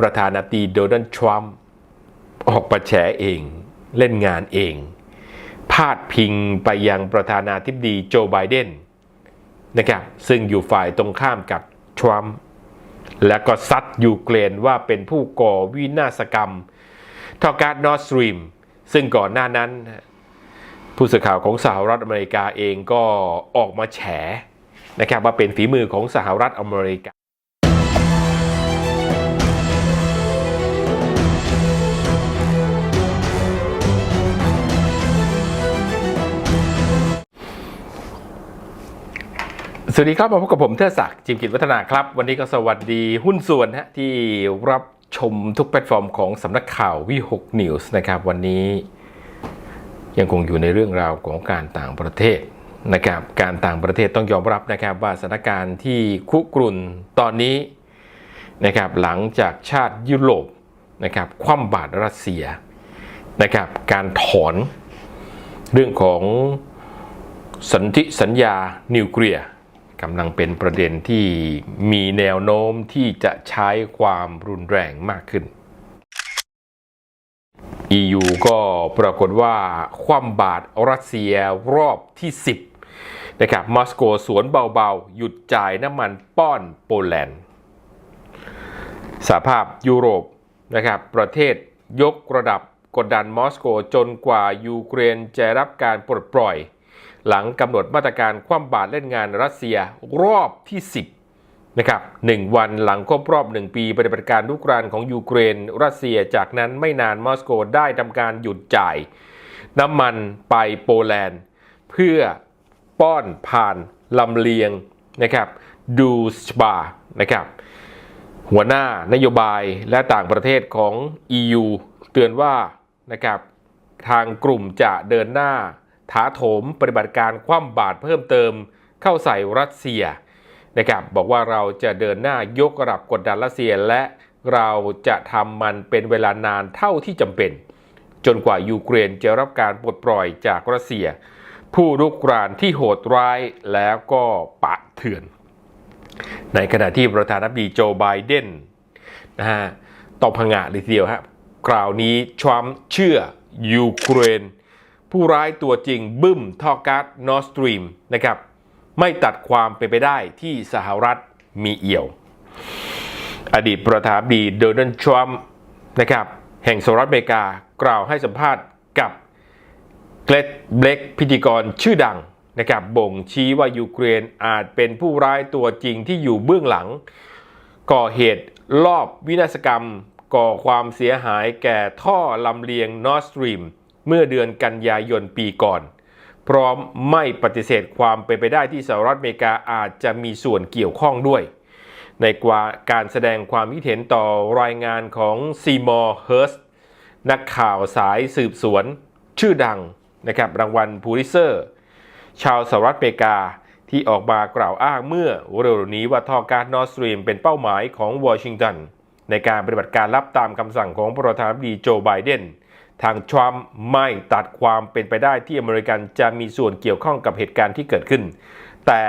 ประธานาธิบดีโดนัลด์ทรัมป์ออกมาแฉเองเล่นงานเอง พาดพิงไปยังประธานาธิบดีโจไบเดนนะครับซึ่งอยู่ฝ่ายตรงข้ามกับทรัมป์และก็ซัดยูเครนว่าเป็นผู้ก่อวินาศกรรมทอการ์ดนอร์สตรีมซึ่งก่อนหน้านั้น ผู้สื่อข่าวของสหรัฐอเมริกาเองก็ออกมาแฉนะครับว่าเป็นฝีมือของสหรัฐอเมริกา สวัสดีครับมาพบกับผมเทอศักดิ์จิมกิจวัฒนาครับ วันนี้ก็สวัสดีหุ้นส่วนฮะที่รับชมทุกแพลตฟอร์มของสำนักข่าววิหกนิวส์นะครับ วันนี้ยังคงอยู่ในเรื่องราวของการต่างประเทศนะครับการต่างประเทศต้องยอมรับนะครับว่าสถานการณ์ที่คุกรุ่นตอนนี้นะครับหลังจากชาติยุโรปนะครับคว่ำบาตรรัสเซียนะครับการถอนเรื่องของสันธิสัญญานิวเคลียร์ กำลังเป็นประเด็นที่มีแนวโน้มที่จะใช้ความรุนแรงมากขึ้น EU ก็ปรากฏว่าคว่ำบาตรรัสเซียรอบที่ 10 นะครับมอสโกสวนเบาๆ หยุดจ่ายน้ำมันป้อนโปแลนด์สหภาพยุโรปนะครับประเทศยกระดับกดดันมอสโกจนกว่ายูเครนจะรับการปลดปล่อย หลังกำหนดมาตรการคว่ำบาตรเล่นงานรัสเซียรอบที่ 10 นะครับหนึ่งวันหลังครบรอบหนึ่งปีปฏิบัติการลุกรานของยูเครน รัสเซียจากนั้นไม่นานมอสโกได้ทำการหยุดจ่าย น้ำมันไปโปแลนด์ เพื่อป้อนผ่านลำเลียงนะครับดูสบานะครับหัวหน้านโยบายและต่างประเทศของ EU เตือนว่านะครับทางกลุ่มจะเดินหน้า ถาโถมปฏิบัติการคว่ำบาตรเพิ่มเติม เข้าใส่รัสเซียนะครับบอกว่าเราจะเดินหน้ายกระดับกดดันรัสเซียและเราจะทำมันเป็นเวลานานเท่าที่จำเป็น จนกว่ายูเครนจะรับการปลดปล่อยจากรัสเซีย ผู้รุกรานที่โหดร้ายแล้วก็ปะเถื่อน ในขณะที่ประธานาธิบดีโจไบเดนนะฮะตอบพังงะเลยทีเดียวฮะกล่าวนี้ทรัมป์เชื่อยูเครน ผู้ร้ายตัวจริงบึ้มท่อก๊าซนอร์สตรีมนะครับไม่ตัดความเป็นไปได้ที่สหรัฐมีเอี่ยว อดีตประธานาธิบดีโดนัลด์ทรัมป์นะครับแห่งสหรัฐอเมริกากล่าวให้สัมภาษณ์กับเกรดเบลกพิธีกรชื่อดังนะครับบ่งชี้ว่ายูเครนอาจเป็นผู้ร้ายตัวจริงที่อยู่เบื้องหลัง ก่อเหตุลอบวินาศกรรม ก่อความเสียหายแก่ท่อลำเลียงนอร์สตรีม เมื่อเดือนกันยายนปีก่อน พร้อมไม่ปฏิเสธความเป็นไปได้ที่สหรัฐอเมริกาอาจจะมีส่วนเกี่ยวข้องด้วย ในกว่าการแสดงความคิดเห็นต่อรายงานของซีมอร์เฮิร์สนักข่าวสายสืบสวน ชื่อดังนะครับรางวัลพูลิเซอร์ ชาวสหรัฐอเมริกาที่ออกมากล่าวอ้างเมื่อเร็วๆนี้ว่าท่อกาซนอร์สตรีมเป็นเป้าหมายของวอชิงตันในการปฏิบัติการรับตามคำสั่งของประธานาธิบดีโจไบเดน ทางทรัมป์ไม่ตัดความเป็นไปได้ที่อเมริกันจะมีส่วนเกี่ยวข้องกับเหตุการณ์ที่เกิดขึ้น แต่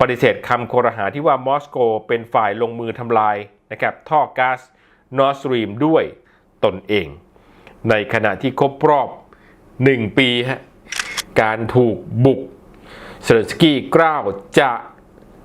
ปฏิเสธคำโครหาที่ว่ามอสโกเป็นฝ่ายลงมือทำลายนะครับท่อก๊าซนอร์สตรีมด้วยตนเอง ในขณะที่ครบรอบ 1 ปีฮะการถูกบุกเซเลนสกี้กล้าวจะ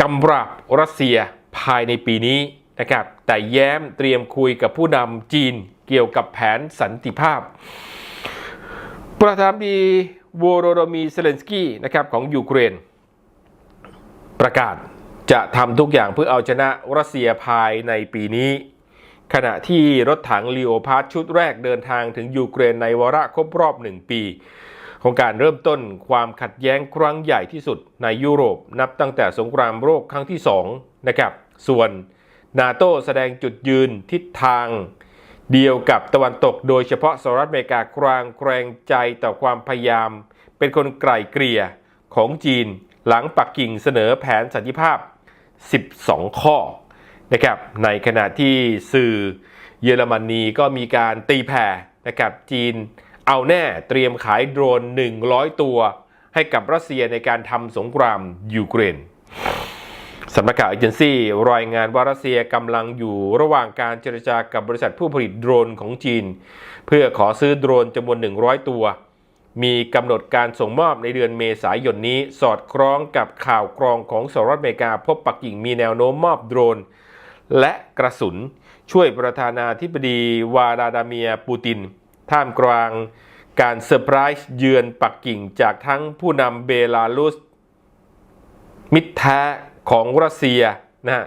กำราบรัสเซียภายในปีนี้ นะครับแต่แย้มเตรียมคุยกับผู้นำจีนเกี่ยวกับแผนสันติภาพ ประธานดีวโรโดมีเซเลนสกี้นะครับของยูเครน ประกาศจะทำทุกอย่างเพื่อเอาชนะรัสเซียภายในปีนี้ ขณะที่รถถังลีโอพาร์ชุดแรกเดินทางถึงยูเครนในวาระครบรอบหนึ่งปีของการเริ่มต้นความขัดแย้งครั้งใหญ่ที่สุดในยุโรปนับตั้งแต่สงครามโลกครั้งที่2นะครับส่วน นาโตแสดงจุดยืนทิศทาง เดียวกับตะวันตกโดยเฉพาะสหรัฐอเมริกากรางแกรงใจต่อความพยายาม เป็นคนไกล่เกลี่ยของจีนหลังปักกิ่งเสนอแผนสันติภาพ 12 ข้อนะครับในขณะที่สื่อเยอรมนีก็มีการตีแผ่นะครับจีนเอาแน่เตรียมขายโดรน 100 ตัว ให้กับรัสเซียในการทำสงครามยูเครน สำนักข่าวเอเจนซี่รายงานว่ารัสเซียกำลังอยู่ระหว่างการเจรจากับบริษัทผู้ผลิตโดรนของจีน เพื่อขอซื้อโดรนจำนวน 100 ตัว มีกำหนดการส่งมอบในเดือนเมษายนนี้ สอดคล้องกับข่าวกรองของสหรัฐอเมริกา พบปักกิ่งมีแนวโน้มมอบโดรน และกระสุน ช่วยประธานาธิบดีวลาดาเมียปูติน ท่ามกลางการเซอร์ไพรส์เยือนปักกิ่งจากทั้งผู้นำเบลารุสมิตรแท้ ของรัสเซียนะฮะ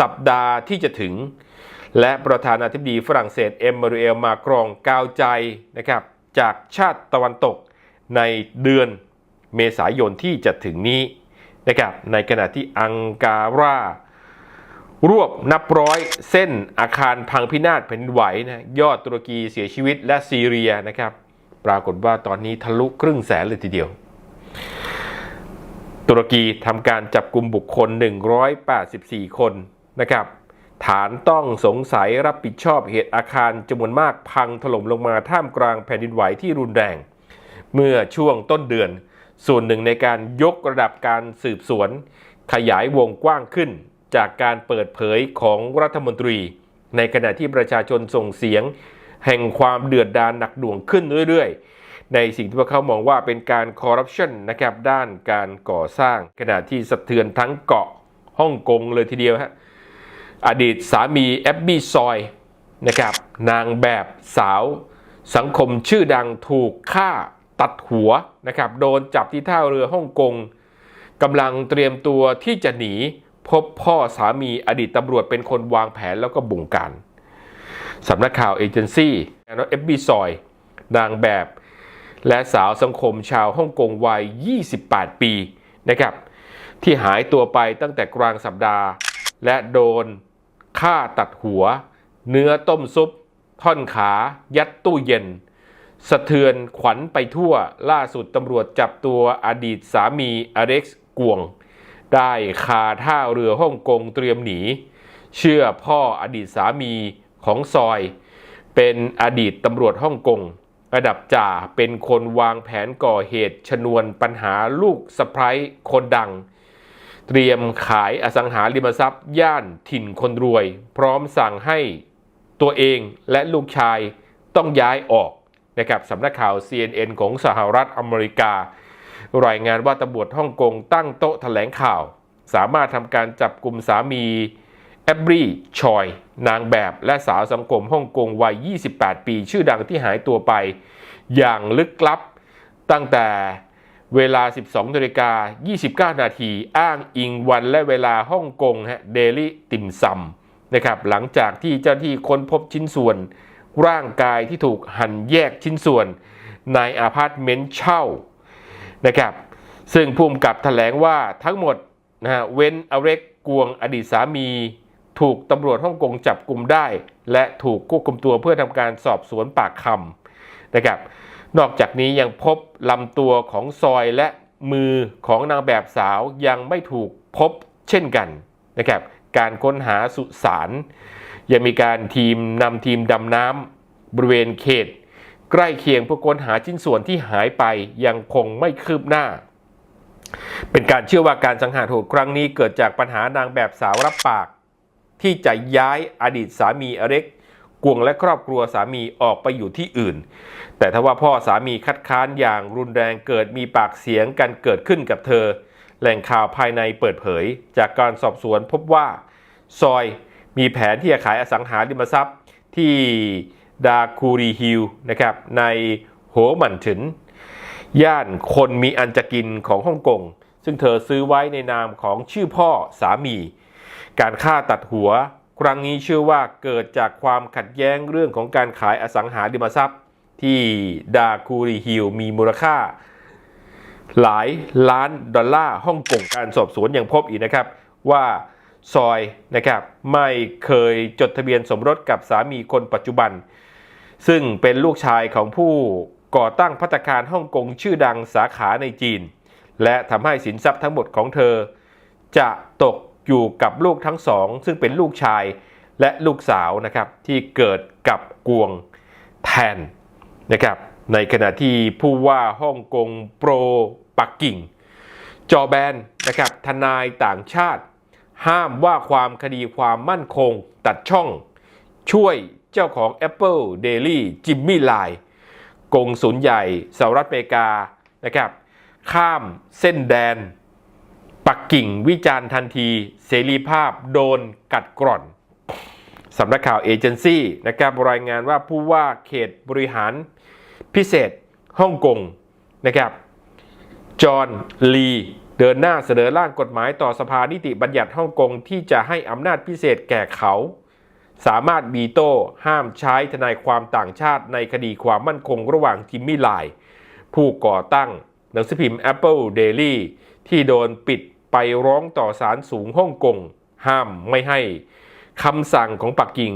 สัปดาห์ที่จะถึง และประธานาธิบดีฝรั่งเศสเอ็มมานูเอลมากรองกาวใจนะครับจากชาติตะวันตกในเดือนเมษายนที่จะถึงนี้นะครับในขณะที่อังการารวบนับร้อยเส้นอาคารพังพินาศแผ่นดินไหวนะยอดตุรกีเสียชีวิตและซีเรียนะครับ ปรากฏว่าตอนนี้ทะลุครึ่งแสนเลยทีเดียว ตุรกีทำการจับกลุ่มบุคคล 184 คนนะครับ ฐานต้องสงสัยรับผิดชอบเหตุอาคารจำนวนมากพังถล่มลงมาท่ามกลางแผ่นดินไหวที่รุนแรง เมื่อช่วงต้นเดือน ส่วนหนึ่งในการยกระดับการสืบสวน ขยายวงกว้างขึ้น จากการเปิดเผยของรัฐมนตรี ในขณะที่ประชาชนส่งเสียง แห่งความเดือดดาลหนักหน่วงขึ้นเรื่อยๆ ในสิ่งที่พวกเขามองว่าเป็นการคอร์รัปชันนะครับด้านการก่อสร้าง ขณะที่สะเทือนทั้งเกาะฮ่องกงเลยทีเดียวฮะอดีตสามีแอบบี้ซอยนะครับนางแบบสาวสังคมชื่อดังถูกฆ่าตัดหัวนะครับโดนจับที่ท่าเรือฮ่องกงกำลังเตรียมตัวที่จะหนีพบพ่อสามีอดีตตำรวจเป็นคนวางแผนแล้วก็บงการสำนักข่าวเอเจนซี่แล้วเอฟบีซอยนางแบบ และสาวสังคมชาวฮ่องกงวัย 28 ปีนะครับที่หายตัวไปตั้งแต่กลางสัปดาห์ และโดนฆ่าตัดหัว เนื้อต้มซุป ท่อนขา ยัดตู้เย็น สะเทือนขวัญไปทั่วล่าสุดตำรวจจับตัวอดีตสามีอเล็กซ์กวง ได้คาท่าเรือฮ่องกงเตรียมหนี เชื่อพ่ออดีตสามีของซอย เป็นอดีตตำรวจฮ่องกง ระดับจ่าเป็นคนวางแผนก่อเหตุชนวนปัญหาลูกสะพ้ยคนดัง เตรียมขายอสังหาริมทรัพย์ ย่านถิ่นคนรวย พร้อมสั่งให้ตัวเองและลูกชายต้องย้ายออกนะครับสำนักข่าว CNN ของสหรัฐอเมริกา รายงานว่าตำรวจฮ่องกงตั้งโต๊ะแถลงข่าว สามารถทำการจับกลุ่มสามี แอบรีชอย นางแบบและสาวสังคมฮ่องกงวัย 28 ปี ชื่อดังที่หายตัวไป อย่างลึกลับ ตั้งแต่เวลา 12นาฬิกา29 นาที อ้างอิงวันและเวลาฮ่องกงฮะเดลี่ติมซัมนะครับหลังจากที่เจ้าหน้าที่ค้นพบชิ้นส่วน ร่างกายที่ถูกหั่นแยกชิ้นส่วนในอาพาร์ตเมนต์เช่านะครับซึ่งภูมิกับแถลงว่าทั้งหมดนะฮะเว้นอเร็กกวงอดีตสามี ถูกตำรวจฮ่องกงจับกลุ่มได้ และถูกควบคุมตัวเพื่อทำการสอบสวนปากคำนะครับนอกจากนี้ยังพบลำตัวของซอยและมือของนางแบบสาวยังไม่ถูกพบเช่นกันนะครับการค้นหาสุสานยังมีการทีมนำทีมดำน้ำบริเวณเขต ใกล้เคียงเพื่อค้นหาชิ้นส่วนที่หายไปยังคงไม่คืบหน้า เป็นการเชื่อว่าการสังหารโหดครั้งนี้เกิดจากปัญหานางแบบสาวรับปาก ที่จะย้ายอดีตสามีอเล็กกวงและครอบครัวสามีออกไปอยู่ที่อื่น แต่ถ้าว่าพ่อสามีคัดค้านอย่างรุนแรงเกิดมีปากเสียงกันเกิดขึ้นกับเธอ แหล่งข่าวภายในเปิดเผย จากการสอบสวนพบว่า ซอยมีแผนที่จะขายอสังหาริมทรัพย์ที่ดาคูรีฮิลนะครับในโหหมันถึน ย่านคนมีอันจะกินของฮ่องกง ซึ่งเธอซื้อไว้ในนามของชื่อพ่อสามี การฆ่าตัดหัว ครั้งนี้เชื่อว่าเกิดจากความขัดแย้งเรื่องของการขายอสังหาริมทรัพย์ ที่ดาคูรีฮิลมีมูลค่า หลายล้านดอลลาร์ฮ่องกงการสอบสวนยังพบอีกนะครับ ว่าซอยนะครับไม่เคยจดทะเบียนสมรสกับสามีคนปัจจุบัน ซึ่งเป็นลูกชายของผู้ก่อตั้งพัตตาคารฮ่องกงชื่อดังสาขาในจีน และทำให้สินทรัพย์ทั้งหมดของเธอ จะตก อยู่กับลูกทั้งสอง ซึ่งเป็นลูกชายและลูกสาวนะครับที่เกิดกับกวงแทนนะครับในขณะที่ผู้ว่าฮ่องกงโปรปักกิ่ง จอแบนนะครับทนายต่างชาติ ห้ามว่าความคดีความมั่นคงตัดช่อง ช่วยเจ้าของ Apple Daily จิมมี่ไลกงสุลใหญ่สหรัฐอเมริกานะครับข้ามเส้นแดน ปักกิ่งวิจารณ์ทันที เสรีภาพโดนกัดกร่อนสำนักข่าวเอเจนซี่นะครับรายงานว่าผู้ว่าเขตบริหารพิเศษฮ่องกงนะครับจอห์นลีเดินหน้าเสนอร่างกฎหมายต่อสภานิติบัญญัติฮ่องกงที่จะให้อำนาจพิเศษแก่เขา สามารถบีโต้ห้ามใช้ทนายความต่างชาติในคดีความมั่นคงระหว่างจิมมี่ไลน์ผู้ก่อตั้งหนังสือพิมพ์ Apple Daily ที่โดนปิด ไปร้องต่อศาลสูงฮ่องกงห้ามไม่ให้คำสั่งของปักกิ่ง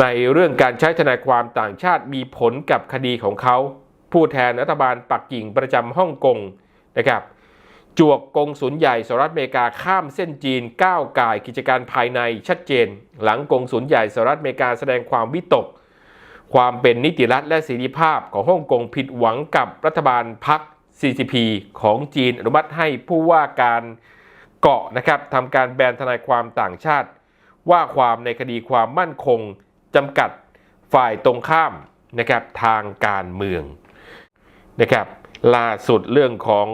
ในเรื่องการใช้ทนายความต่างชาติมีผลกับคดีของเขา ผู้แทนรัฐบาลปักกิ่งประจำฮ่องกงนะครับจวกกงสุลใหญ่สหรัฐอเมริกาข้ามเส้นจีนก้าวก่ายกิจการภายในชัดเจน หลังกงสุลใหญ่สหรัฐอเมริกาแสดงความวิตก ความเป็นนิติรัฐและเสรีภาพของฮ่องกงผิดหวังกับรัฐบาลพรรค CCP ของจีนอนุมัติให้ผู้ว่าการเกาะนะครับทำการแบนทนายความต่างชาติ ว่าความในคดีความมั่นคงจำกัดฝ่ายตรงข้ามนะครับทางการเมืองนะครับล่าสุดเรื่องของ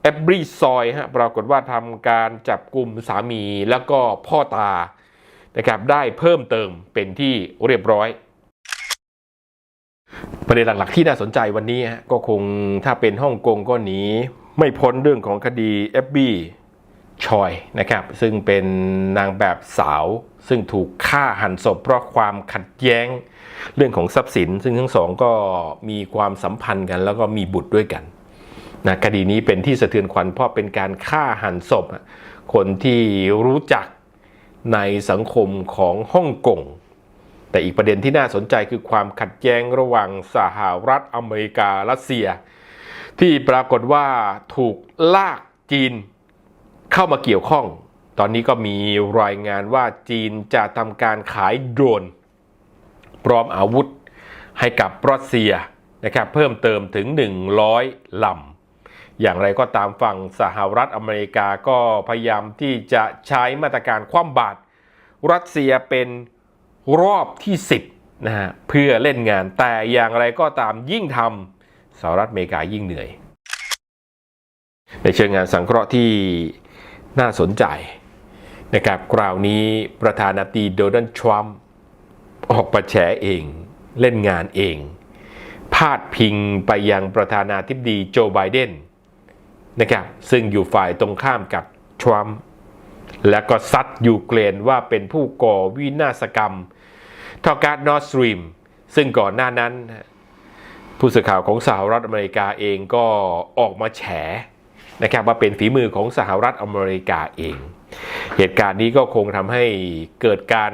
แอบรีซอยฮะปรากฏว่าทำการจับกลุ่มสามีแล้วก็พ่อตานะครับได้เพิ่มเติมเป็นที่เรียบร้อย ประเด็นหลัก ๆ ที่น่าสนใจวันนี้ก็คงถ้าเป็นฮ่องกงก็หนีไม่พ้นเรื่องของคดีเอฟบีชอยนะครับ ซึ่งเป็นนางแบบสาว ซึ่งถูกฆ่าหันศพเพราะความขัดแย้ง เรื่องของทรัพย์สิน ซึ่งทั้งสองก็มีความสัมพันธ์กัน แล้วก็มีบุตรด้วยกันนะคดีนี้เป็นที่สะเทือนขวัญเพราะเป็นการฆ่าหันศพ คนที่รู้จักในสังคมของฮ่องกง แต่อีกประเด็นที่น่าสนใจคือความขัดแย้งระหว่างสหรัฐอเมริการัสเซีย ที่ปรากฏว่าถูกลากจีนเข้ามาเกี่ยวข้อง ตอนนี้ก็มีรายงานว่าจีนจะทำการขายโดรน พร้อมอาวุธให้กับรัสเซียนะครับเพิ่มเติมถึง 100ลำอย่างไรก็ตามฝั่งสหรัฐอเมริกาก็พยายามที่จะใช้มาตรการคว่ำบาตรรัสเซียเป็น รอบที่ 10นะฮะเพื่อเล่นงานแต่อย่างไรก็ตามยิ่งทำสหรัฐอเมริกายิ่งเหนื่อย ในเชิงงานสังเคราะห์ที่น่าสนใจนะครับกล่าวนี้ประธานาธิบดีโดนัลด์ทรัมป์ออกมาแฉเองเล่นงานเอง พาดพิงไปยังประธานาธิบดีโจไบเดนนะครับซึ่งอยู่ฝ่ายตรงข้ามกับทรัมป์ และก็ซัดยูเครนว่าเป็นผู้ก่อวินาศกรรมทอการนอร์สตรีมซึ่งก่อนหน้านั้น ผู้สื่อข่าวของสหรัฐอเมริกาเองก็ออกมาแฉนะครับว่าเป็นฝีมือของสหรัฐอเมริกาเอง เหตุการณ์นี้ก็คงทำให้เกิดการ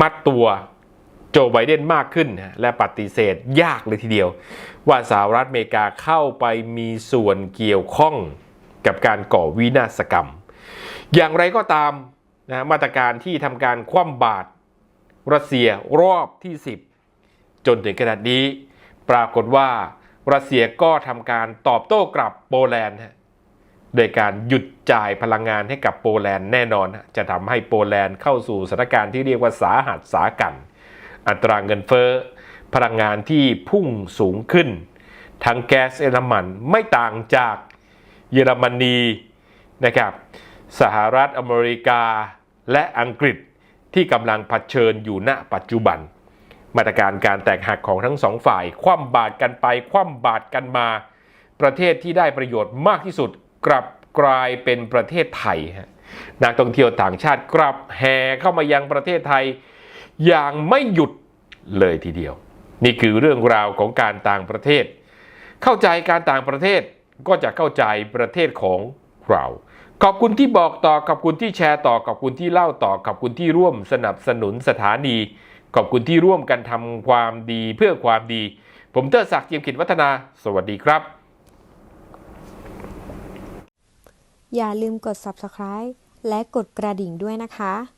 มัดตัวโจไบเดนมากขึ้น และปฏิเสธยากเลยทีเดียว ว่าสหรัฐอเมริกาเข้าไปมีส่วนเกี่ยวข้องกับการก่อวินาศกรรม อย่างไรก็ตามนะมาตรการที่ทำการคว่ำบาตรรัสเซียรอบที่ 10 จนถึงขนาดนี้ ปรากฏว่ารัสเซียก็ทำการตอบโต้กลับโปแลนด์โดยการหยุดจ่ายพลังงานให้กับโปแลนด์แน่นอน จะทำให้โปแลนด์เข้าสู่สถานการณ์ที่เรียกว่าสาหัสสากัน อัตราเงินเฟ้อพลังงานที่พุ่งสูงขึ้น ทั้งแก๊สและน้ำมันไม่ต่างจากเยอรมนีนะครับ สหรัฐอเมริกาและอังกฤษที่กำลังเผชิญอยู่ณปัจจุบัน มาตรการการแตกหักของทั้งสองฝ่าย คว่ำบาตรกันไป คว่ำบาตรกันมา ประเทศที่ได้ประโยชน์มากที่สุดกลับกลายเป็นประเทศไทยนักท่องเที่ยวต่างชาติกลับแห่เข้ามายังประเทศไทย อย่างไม่หยุดเลยทีเดียว นี่คือเรื่องราวของการต่างประเทศ เข้าใจการต่างประเทศก็จะเข้าใจประเทศของเรา ขอบคุณที่บอกต่อขอบคุณที่แชร์ต่อขอบคุณที่เล่าต่อขอบคุณที่ร่วมสนับสนุนสถานี ขอบคุณที่ร่วมกันทำความดีเพื่อความดี ผมเตอร์ศักดิ์เจียมขิดวัฒนา สวัสดีครับ อย่าลืมกด subscribe และกดกระดิ่งด้วยนะคะ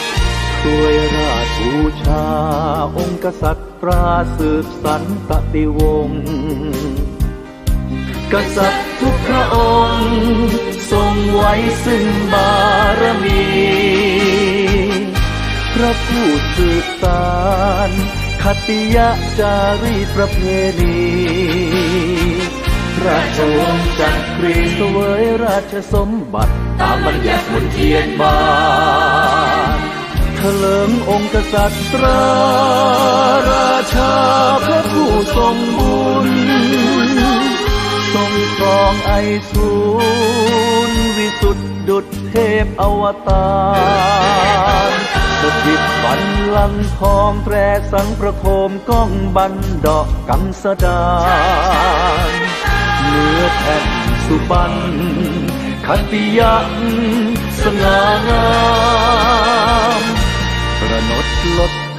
ช่วยราชบูชา องค์กษัตริย์ตราสืบสันตติวงศ์กษัตริย์ทุกพระองค์ ทรงไว้ซึ่งบารมี พระผู้สืบสารคติยะจารีประเพณีราชวงศ์จักรีเสวยราชสมบัติ ตามบัญญัติมนเทียนบาน ถลิงองค์กษัตริย์ราราชาพระผู้ทรงบุญ ทรงครองไอสูรวิสุทธดุจเทพอวตารสถิตบันลังทองแตรสังประโคมก้องบันดอกกังสดานเนื้อแผ่นสุบันคติยักสง่างา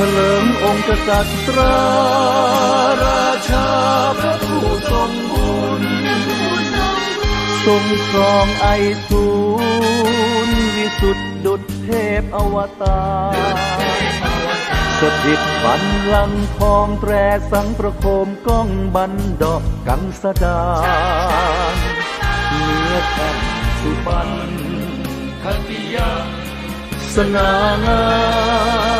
เถลิงองค์กษัตริย์ราราชาพระผู้ทรงบุญทรงครองไอสูรวิสุทธดุจเทพอวตารสถิตบันลังทองแตรสังประโคมก้องบันดอกกังสดาเนื้อแผ่นสุบันคติยาสง่างาม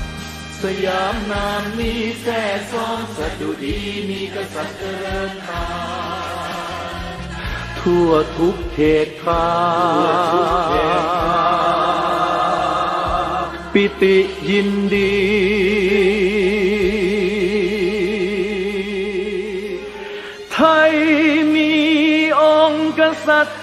สยามนามนี้แท่ซองสะดุดีมีกษัตริย์เจริญตาทั่วทุกเขตคามปิติยินดี ไทยมีองค์กษัตริย์